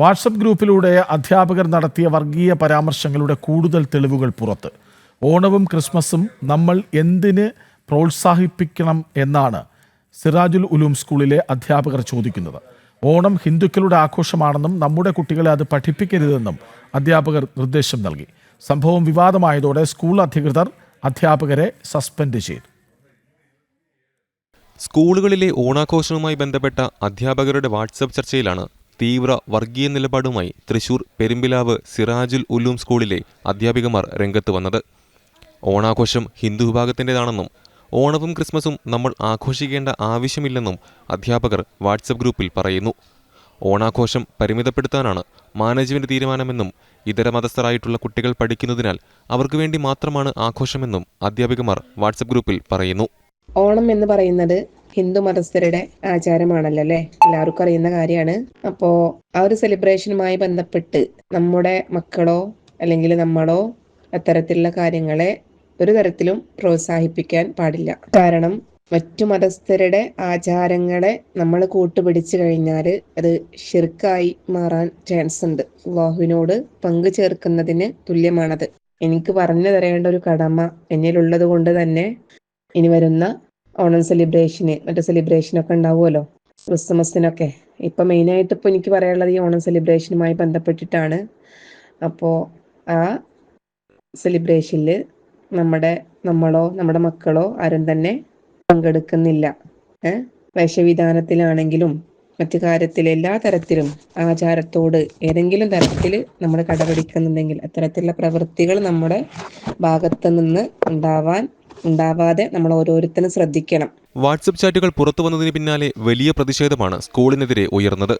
WhatsApp ഗ്രൂപ്പിലൂടെ അധ്യാപകർ നടത്തിയ വർഗീയ പരാമർശങ്ങളുടെ കൂടുതൽ തെളിവുകൾ പുറത്ത്. ഓണവും ക്രിസ്മസും നമ്മൾ എന്തിന് പ്രോത്സാഹിപ്പിക്കണം എന്നാണ് സിറാജുൽ ഉലൂം സ്കൂളിലെ അധ്യാപകർ ചോദിക്കുന്നത്. ഓണം ഹിന്ദുക്കളുടെ ആഘോഷമാണെന്നും നമ്മുടെ കുട്ടികളെ അത് പഠിപ്പിക്കരുതെന്നും അധ്യാപകർ നിർദ്ദേശം നൽകി. സംഭവം വിവാദമായതോടെ സ്കൂൾ അധികൃതർ അധ്യാപകരെ സസ്പെൻഡ് ചെയ്തു. സ്കൂളുകളിലെ ഓണാഘോഷവുമായി ബന്ധപ്പെട്ട അധ്യാപകരുടെ വാട്സപ്പ് ചർച്ചയിലാണ് തീവ്ര വർഗീയ നിലപാടുമായി തൃശൂർ പെരുമ്പിലാവ് സിറാജുൽ ഉലൂം സ്കൂളിലെ അധ്യാപികമാർ രംഗത്ത് വന്നത്. ഓണാഘോഷം ഹിന്ദു വിഭാഗത്തിന്റെതാണെന്നും ഓണവും ക്രിസ്മസും നമ്മൾ ആഘോഷിക്കേണ്ട ആവശ്യമില്ലെന്നും അധ്യാപകർ വാട്സപ്പ് ഗ്രൂപ്പിൽ പറയുന്നു. ഓണാഘോഷം പരിമിതപ്പെടുത്താനാണ് മാനേജ്മെന്റ് തീരുമാനമെന്നും ഇതര മതസ്ഥരായിട്ടുള്ള കുട്ടികൾ പഠിക്കുന്നതിനാൽ അവർക്ക് വേണ്ടി മാത്രമാണ് ആഘോഷമെന്നും അധ്യാപികമാർ വാട്സപ്പ് ഗ്രൂപ്പിൽ പറയുന്നു. ഓണം എന്ന് പറയുന്നത് ഹിന്ദു മതസ്ഥരുടെ ആചാരമാണല്ലോ അല്ലേ? എല്ലാവർക്കും അറിയുന്ന കാര്യമാണ്. അപ്പോ ആ ഒരു സെലിബ്രേഷനുമായി ബന്ധപ്പെട്ട് നമ്മുടെ മക്കളോ അല്ലെങ്കിൽ നമ്മളോ അത്തരത്തിലുള്ള കാര്യങ്ങളെ ഒരു തരത്തിലും പ്രോത്സാഹിപ്പിക്കാൻ പാടില്ല. കാരണം മറ്റു മതസ്ഥരുടെ ആചാരങ്ങളെ നമ്മൾ കൂട്ടുപിടിച്ചു കഴിഞ്ഞാൽ അത് ഷിർക്കായി മാറാൻ ചാൻസ് ഉണ്ട്. അള്ളാഹുവിനോട് പങ്കു ചേർക്കുന്നതിന് തുല്യമാണത്. എനിക്ക് പറഞ്ഞു തരേണ്ട ഒരു കടമ എന്നിലുള്ളത് കൊണ്ട് തന്നെ ഇനി വരുന്ന ഓണം സെലിബ്രേഷന് മറ്റേ സെലിബ്രേഷനൊക്കെ ഉണ്ടാവുമല്ലോ? ക്രിസ്മസിനൊക്കെ ഇപ്പം മെയിനായിട്ട് ഇപ്പോൾ എനിക്ക് പറയാനുള്ളത് ഈ ഓണം സെലിബ്രേഷനുമായി ബന്ധപ്പെട്ടിട്ടാണ്. അപ്പോൾ ആ സെലിബ്രേഷനിൽ നമ്മുടെ നമ്മളോ നമ്മുടെ മക്കളോ ആരും തന്നെ പങ്കെടുക്കുന്നില്ല. ഏഹ് വേഷവിധാനത്തിലാണെങ്കിലും മറ്റു കാര്യത്തിൽ എല്ലാ തരത്തിലും ആചാരത്തോട് ഏതെങ്കിലും തരത്തിൽ നമ്മൾ കടപിടിക്കുന്നുണ്ടെങ്കിൽ അത്തരത്തിലുള്ള പ്രവൃത്തികൾ നമ്മുടെ ഭാഗത്ത് നിന്ന് ഉണ്ടാവാൻ ഉണ്ടാവാതെ നമ്മൾ ഓരോരുത്തരും ശ്രദ്ധിക്കണം. വാട്സപ്പ് ചാറ്റുകൾ പുറത്തു വന്നതിന് പിന്നാലെ വലിയ പ്രതിഷേധമാണ് സ്കൂളിനെതിരെ ഉയർന്നത്.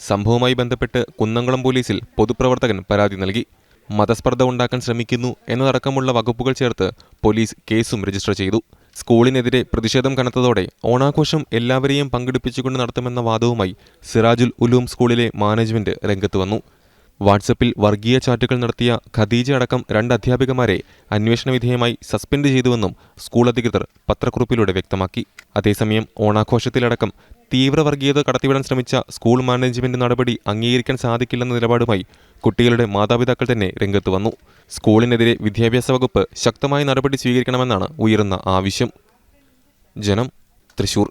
സംഭവവുമായി ബന്ധപ്പെട്ട് കുന്നംകുളം പോലീസിൽ പൊതുപ്രവർത്തകൻ പരാതി നൽകി. മതസ്പർദ്ധ ഉണ്ടാക്കാൻ ശ്രമിക്കുന്നു എന്നതടക്കമുള്ള വകുപ്പുകൾ ചേർത്ത് പോലീസ് കേസും രജിസ്റ്റർ ചെയ്തു. സ്കൂളിനെതിരെ പ്രതിഷേധം കനത്തതോടെ ഓണാഘോഷം എല്ലാവരെയും പങ്കെടുപ്പിച്ചുകൊണ്ട് നടത്തുമെന്ന വാദവുമായി സിറാജുൽ ഉലൂം സ്കൂളിലെ മാനേജ്മെന്റ് രംഗത്ത് വന്നു. വാട്സപ്പിൽ വർഗീയ ചാറ്റുകൾ നടത്തിയ ഖദീജ അടക്കം രണ്ട് അധ്യാപികമാരെ അന്വേഷണ വിധേയമായി സസ്പെൻഡ് ചെയ്തുവെന്നും സ്കൂൾ അധികൃതർ പത്രക്കുറിപ്പിലൂടെ വ്യക്തമാക്കി. അതേസമയം ഓണാഘോഷത്തിലടക്കം തീവ്ര വർഗീയത കടത്തിവിടാൻ ശ്രമിച്ച സ്കൂൾ മാനേജ്മെന്റ് നടപടി അംഗീകരിക്കാൻ സാധിക്കില്ലെന്ന നിലപാടുമായി കുട്ടികളുടെ മാതാപിതാക്കൾ തന്നെ രംഗത്ത് വന്നു. സ്കൂളിനെതിരെ വിദ്യാഭ്യാസ വകുപ്പ് ശക്തമായ നടപടി സ്വീകരിക്കണമെന്നാണ് ഉയരുന്ന ആവശ്യം. ജനം തൃശൂർ.